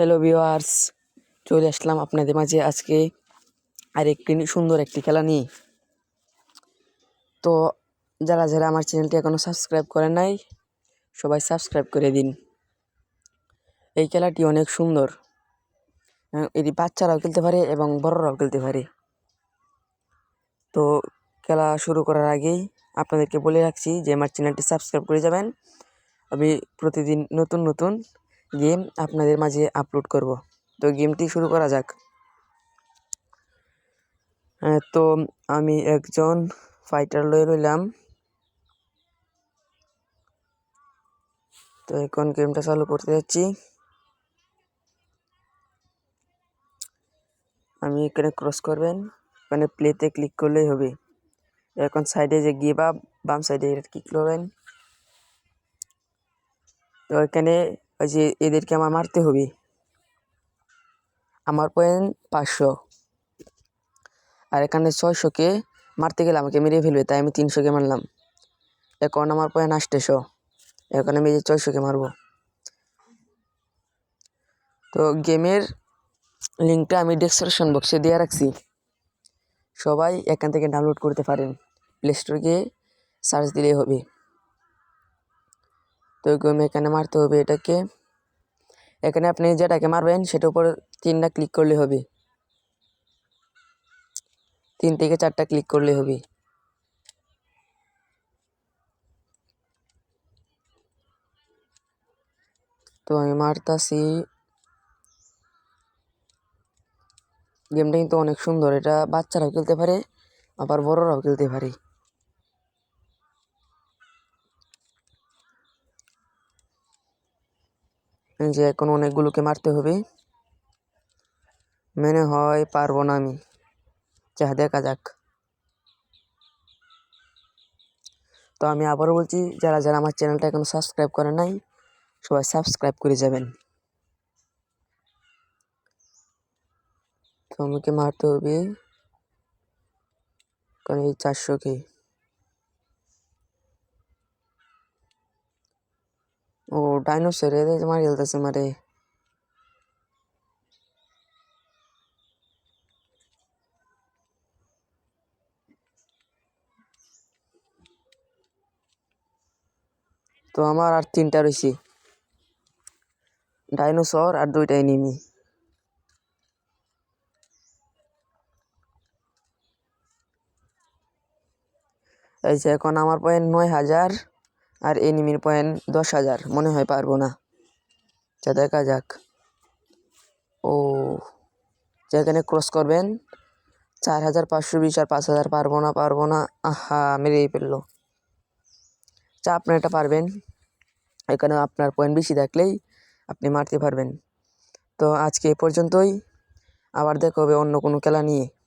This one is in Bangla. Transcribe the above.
হ্যালো ভিওয়ার্স চলে আসলাম আপনাদের মাঝে আজকে আর একটি সুন্দর একটি খেলা নিয়ে। তো যারা যারা আমার চ্যানেলটি এখনও সাবস্ক্রাইব করেন নাই, সবাই সাবস্ক্রাইব করে দিন। এই খেলাটি অনেক সুন্দর। এটি বাচ্চারাও খেলতে পারে এবং বড়রাও খেলতে পারে। তো খেলা শুরু করার আগেই আপনাদেরকে বলে রাখছি যে, আমার চ্যানেলটি সাবস্ক্রাইব করে যাবেন। আমি প্রতিদিন নতুন নতুন গেম আপনাদের মাঝে আপলোড করব। তো গেমটি শুরু করা যাক। তো আমি একজন ফাইটার লয়ে রইলাম। তো এখন গেমটা চালু করতে যাচ্ছি। আমি এখানে ক্রস করবেন। এখানে প্লেতে ক্লিক করলেই হবে। এখন সাইডে যে গিয়ে বা বাম সাইডে ক্লিক করবেন? তো এখানে ওই যে এদেরকে আমার মারতে হবে। আমার পয়েন্ট পাঁচশো। আর এখানে ছয়শোকে মারতে গেলে আমাকে মেরে ফেলবে, তাই আমি তিনশোকে মারলাম। এখন আমার পয়েন্ট আষ্টশো এখন আমি এই যে ছয়শোকে মারবো। তো গেমের লিঙ্কটা আমি ডেসক্রিপশন বক্সে দিয়ে রাখছি। সবাই এখান থেকে ডাউনলোড করতে পারেন। প্লে স্টোরে গিয়ে সার্চ দিলেই হবে। তো এখানে মারতে হবে এটাকে। এখানে আপনি যেটাকে মারবেন সেটার উপর তিনটা ক্লিক করলে হবে। তিন থেকে চারটা ক্লিক করলে হবে। তো আমি মারতাছি। গেমটা কিন্তু অনেক সুন্দর, এটা বাচ্চারাও খেলতে পারে, আবার বড়রাও খেলতে পারে। যে এখন অনেকগুলোকে মারতে হবে। মনে হয় পারব না আমি। যা দেখা যাক। তো আমি আবারও বলছি, যারা যারা আমার চ্যানেলটা এখনও সাবস্ক্রাইব করে নাই, সবাই সাবস্ক্রাইব করে যাবেন। তো আমাকে মারতে হবে। কারণ এই চারশোকে। ও ডাইনোসর, এদের মারি ফেলতেছে মারে। তো আমার আর তিনটা রয়েছে। ডাইনোসর আর দুইটা এনিমি। এই যে এখন আমার পয়েন্ট নয় হাজার। আর এনিমির পয়েন্ট দশ হাজার। মনে হয় পারব না। যা দেখা যাক। ও যেখানে ক্রস করবেন, চার হাজার পাঁচশো বিশ আর পাঁচ হাজার পারব না পারব না। আহা, মেরেই ফেলল। চা আপনি এটা পারবেন। এখানে আপনার পয়েন্ট বেশি থাকলেই আপনি মারতে পারবেন। তো আজকে এ পর্যন্তই। আবার দেখা হবে অন্য কোনো খেলা নিয়ে।